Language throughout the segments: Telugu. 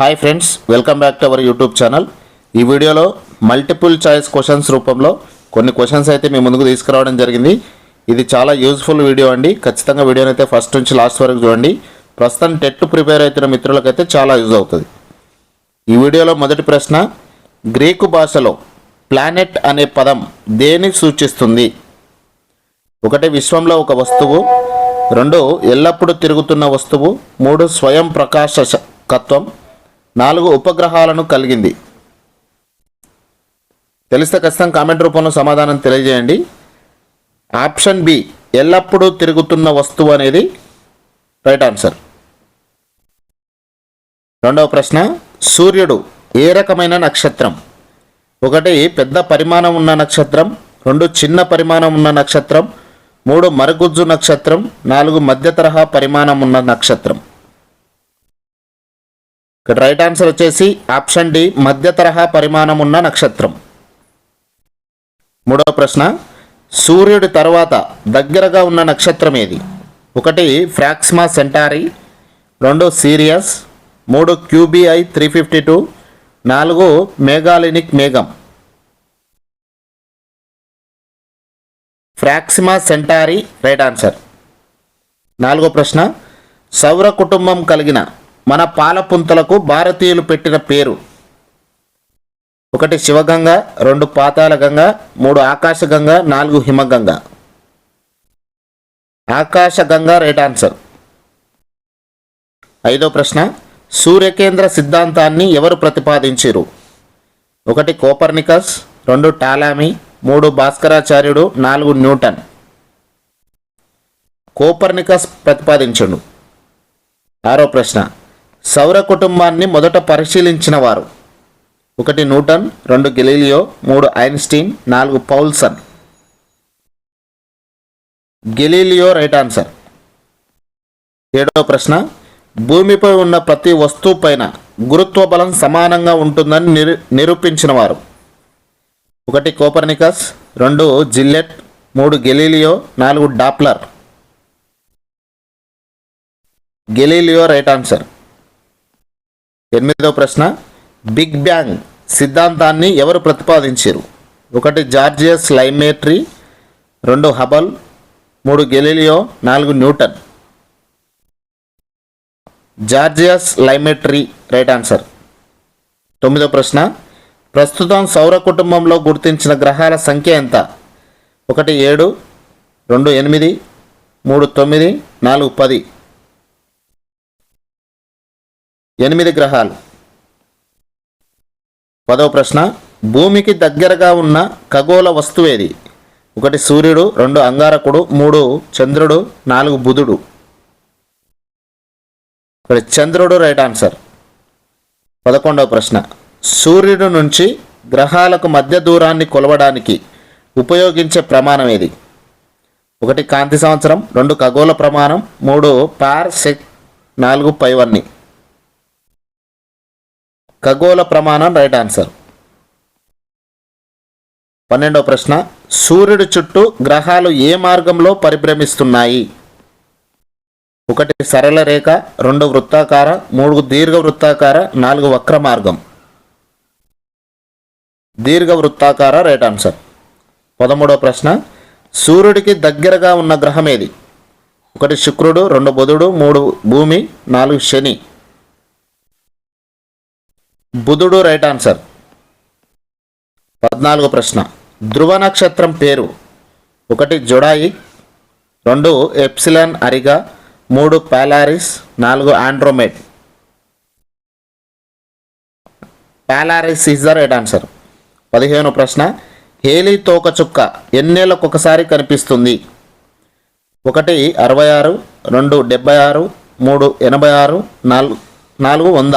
Hi friends welcome back to our YouTube channel ఈ వీడియోలో మల్టిపుల్ చాయిస్ క్వశ్చన్స్ రూపంలో కొన్ని క్వశ్చన్స్ అయితే మీ ముందుకు తీసుకురావడం జరిగింది. ఇది చాలా యూజ్ఫుల్ వీడియో అండి. ఖచ్చితంగా వీడియోని అయితే ఫస్ట్ నుంచి లాస్ట్ వరకు చూడండి. ప్రస్తుతం టెట్ ప్రిపేర్ అవుతున్న మిత్రులకైతే చాలా యూజ్ అవుతుంది. ఈ వీడియోలో మొదటి ప్రశ్న గ్రీకు భాషలో ప్లానెట్ అనే పదం దేని సూచిస్తుంది? ఒకటి విశ్వంలో ఒక వస్తువు. రెండు ఎల్లప్పుడూ తిరుగుతున్న వస్తువు. మూడు స్వయం ప్రకాశకత్వం నాలుగు ఉపగ్రహాలను కలిగింది. తెలిస్తే ఖచ్చితంగా కామెంట్ రూపంలో సమాధానం తెలియజేయండి. ఆప్షన్ బి ఎల్లప్పుడూ తిరుగుతున్న వస్తువు అనేది రైట్ ఆన్సర్. రెండవ ప్రశ్న సూర్యుడు ఏ రకమైన నక్షత్రం? ఒకటి పెద్ద పరిమాణం ఉన్న నక్షత్రం. రెండు చిన్న పరిమాణం ఉన్న నక్షత్రం. మూడు మరుగుజ్జు నక్షత్రం. నాలుగు మధ్య తరహా పరిమాణం ఉన్న నక్షత్రం. ఇక్కడ రైట్ ఆన్సర్ వచ్చేసి ఆప్షన్ డి మధ్య తరహా పరిమాణం ఉన్న నక్షత్రం. మూడవ ప్రశ్న సూర్యుడి తర్వాత దగ్గరగా ఉన్న నక్షత్రం ఏది? ఒకటి ఫ్రాక్స్మా సెంటారీ రెండు సీరియస్ మూడు క్యూబిఐ త్రీ ఫిఫ్టీ టూ నాలుగు మేఘాలినిక్ మేఘం ఫ్రాక్సిమా సెంటారీ రైట్ ఆన్సర్ నాలుగో ప్రశ్న సౌర కుటుంబం కలిగిన మన పాలపుంతలకు భారతీయులు పెట్టిన పేరు. ఒకటి శివగంగ రెండు పాతాళ గంగ మూడు ఆకాశగంగ నాలుగు హిమగంగ ఆకాశగంగ రైట్ ఆన్సర్. ఐదో ప్రశ్న సూర్యకేంద్ర సిద్ధాంతాన్ని ఎవరు ప్రతిపాదించారు? ఒకటి కోపర్నికస్ రెండు టాలామీ మూడు భాస్కరాచార్యుడు నాలుగు న్యూటన్. కోపర్నికస్ ప్రతిపాదించండు. ఆరో ప్రశ్న సౌర కుటుంబాన్ని మొదట పరిశీలించిన వారు. ఒకటి న్యూటన్ రెండు గెలీలియో మూడు ఐన్స్టీన్ నాలుగు పౌల్సన్. Galileo right answer. ఏడవ ప్రశ్న భూమిపై ఉన్న ప్రతి వస్తువు పైన గురుత్వ బలం సమానంగా ఉంటుందని నిరు నిరూపించిన వారు. ఒకటి కోపర్నికస్ రెండు జిల్లెట్ మూడు గెలీలియో నాలుగు డాప్లర్. Galileo right answer. ఎనిమిదవ ప్రశ్న. బిగ్ బ్యాంగ్ సిద్ధాంతాన్ని ఎవరు ప్రతిపాదించారు? ఒకటి జార్జియస్ లైమేట్రీ రెండు హబల్ మూడు గెలీలియో నాలుగు Newton. Georges Lemaitre right answer. తొమ్మిదో ప్రశ్న. ప్రస్తుతం సౌర కుటుంబంలో గుర్తించిన గ్రహాల సంఖ్య ఎంత? ఒకటి ఏడు రెండు ఎనిమిది మూడు తొమ్మిది నాలుగు పది. ఎనిమిది గ్రహాలు. పదవ ప్రశ్న భూమికి దగ్గరగా ఉన్న ఖగోళ వస్తువేది? ఒకటి సూర్యుడు రెండు అంగారకుడు మూడు చంద్రుడు నాలుగు బుధుడు. ఇక్కడ చంద్రుడు రైట్ ఆన్సర్. పదకొండవ ప్రశ్న సూర్యుడు నుంచి గ్రహాలకు మధ్య దూరాన్ని కొలవడానికి ఉపయోగించే ప్రమాణం ఏది? ఒకటి కాంతి సంవత్సరం రెండు ఖగోళ ప్రమాణం మూడు పార్ సెక్ నాలుగు పైవన్నీ. ఖగోళ ప్రమాణం రైట్ ఆన్సర్ పన్నెండవ ప్రశ్న సూర్యుడి చుట్టూ గ్రహాలు ఏ మార్గంలో పరిభ్రమిస్తున్నాయి? ఒకటి సరళ రేఖ రెండు వృత్తాకార మూడు దీర్ఘ వృత్తాకార నాలుగు వక్ర మార్గం. దీర్ఘ వృత్తాకార రైట్ ఆన్సర్ పదమూడవ ప్రశ్న సూర్యుడికి దగ్గరగా ఉన్న గ్రహం ఏది? ఒకటి శుక్రుడు రెండు బుధుడు మూడు భూమి నాలుగు శని. బుధుడు రైట్ ఆన్సర్. పద్నాలుగో ప్రశ్న. ధ్రువ నక్షత్రం పేరు. ఒకటి జుడాయి రెండు ఎప్సిలన్ అరిగా మూడు పాలారిస్ నాలుగు Andromeda. Polaris is the right answer. పదిహేను ప్రశ్న. హేలీ తోకచుక్క ఎన్నేళ్ళకు ఒకసారి కనిపిస్తుంది? ఒకటి అరవై ఆరు రెండు డెబ్బై ఆరు మూడు ఎనభై ఆరు నాలుగు నాలుగు వంద.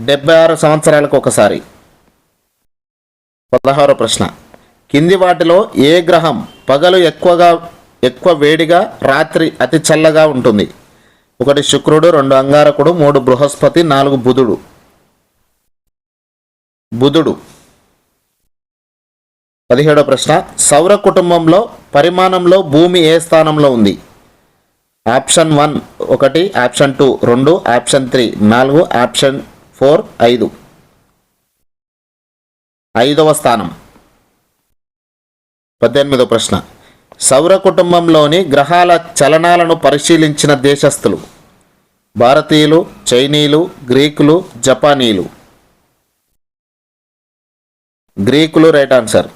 డెబ్బై ఆరు సంవత్సరాలకు ఒకసారి. పదహారో ప్రశ్న. కింది వాటిలో ఏ గ్రహం పగలు ఎక్కువగా ఎక్కువ వేడిగా రాత్రి అతి చల్లగా ఉంటుంది? ఒకటి శుక్రుడు రెండు అంగారకుడు మూడు బృహస్పతి నాలుగు బుధుడు. బుధుడు. పదిహేడో ప్రశ్న. సౌర కుటుంబంలో పరిమాణంలో భూమి ఏ స్థానంలో ఉంది? ఆప్షన్ వన్ ఒకటి ఆప్షన్ టూ రెండు ఆప్షన్ త్రీ నాలుగు ఆప్షన్ ఫోర్ ఐదు. ఐదవ స్థానం. పద్దెనిమిదవ ప్రశ్న. సౌర కుటుంబంలోని గ్రహాల చలనాలను పరిశీలించిన దేశస్థులు. భారతీయులు చైనీయులు గ్రీకులు జపానీయులు. గ్రీకులు రైట్ ఆన్సర్.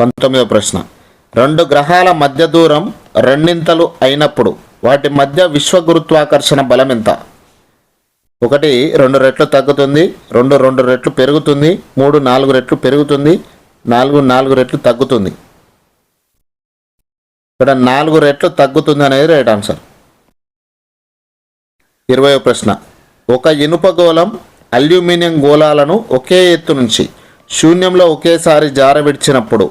పంతొమ్మిదవ ప్రశ్న. రెండు గ్రహాల మధ్య దూరం రెండింతలు అయినప్పుడు వాటి మధ్య విశ్వ గురుత్వాకర్షణ బలం ఎంత ఒకటి రెండు రెట్లు తగ్గుతుంది రెండు రెండు రెట్లు పెరుగుతుంది మూడు నాలుగు రెట్లు పెరుగుతుంది నాలుగు నాలుగు రెట్లు తగ్గుతుంది. ఇక్కడ నాలుగు రెట్లు తగ్గుతుంది అనేది రైట్ ఆన్సర్. ఇరవై ప్రశ్న. ఒక ఇనుప గోళం అల్యూమినియం గోళాలను ఒకే ఎత్తు నుంచి శూన్యంలో ఒకేసారి జారవిడిచినప్పుడు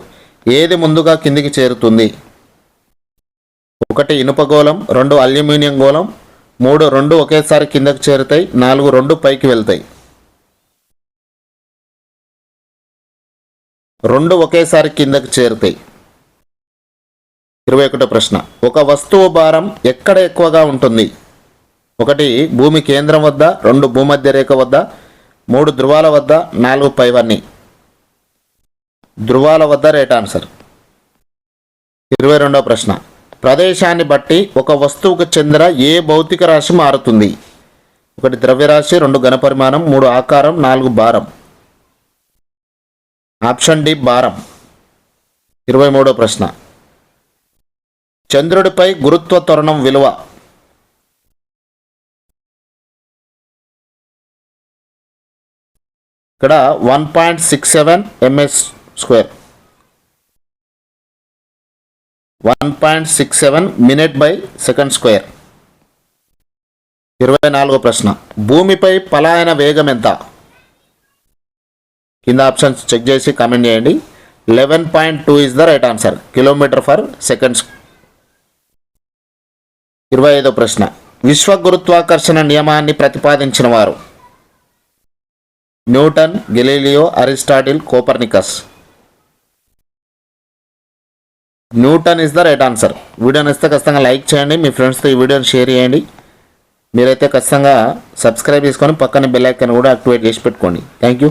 ఏది ముందుగా కిందికి చేరుతుంది? ఒకటి ఇనుప గోళం రెండు అల్యూమినియం గోళం మూడు రెండు ఒకేసారి కిందకు చేరుతాయి నాలుగు రెండు పైకి వెళ్తాయి. రెండు ఒకేసారి కిందకి చేరుతాయి. ఇరవై ఒకటో ప్రశ్న. ఒక వస్తువు భారం ఎక్కడ ఎక్కువగా ఉంటుంది? ఒకటి భూమి కేంద్రం వద్ద రెండు భూమధ్య రేఖ వద్ద మూడు ధృవాల వద్ద నాలుగు పైవన్నీ. ధృవాల వద్ద రైట్ ఆన్సర్. ఇరవై రెండవ ప్రశ్న. ప్రదేశాన్ని బట్టి ఒక వస్తువుకు చెందిన ఏ భౌతిక రాశి మారుతుంది? ఒకటి ద్రవ్యరాశి రెండు ఘనపరిమాణం మూడు ఆకారం నాలుగు భారం. ఆప్షన్ డి భారం. ఇరవై మూడో ప్రశ్న. చంద్రుడిపై గురుత్వ త్వరణం విలువ. ఇక్కడ one point six seven MS square. One point six seven minute by second square. ఇరవై నాలుగో ప్రశ్న. భూమిపై పలాయన వేగం ఎంత? కింద ఆప్షన్స్ చెక్ చేసి కామెంట్ చేయండి. Eleven point two is the right answer kilometre per seconds. ఇరవై ఐదో ప్రశ్న. విశ్వ గురుత్వాకర్షణ నియమాన్ని ప్రతిపాదించిన వారు. Newton Galileo Aristotle Copernicus. Newton is the right answer వీడియోని ఇస్తే ఖచ్చితంగా లైక్ చేయండి. మీ ఫ్రెండ్స్తో ఈ వీడియోని షేర్ చేయండి. మీరైతే ఖచ్చితంగా సబ్స్క్రైబ్ చేసుకొని పక్కన బెల్ ఐకాన్ కూడా యాక్టివేట్ చేసి పెట్టుకోండి. Thank you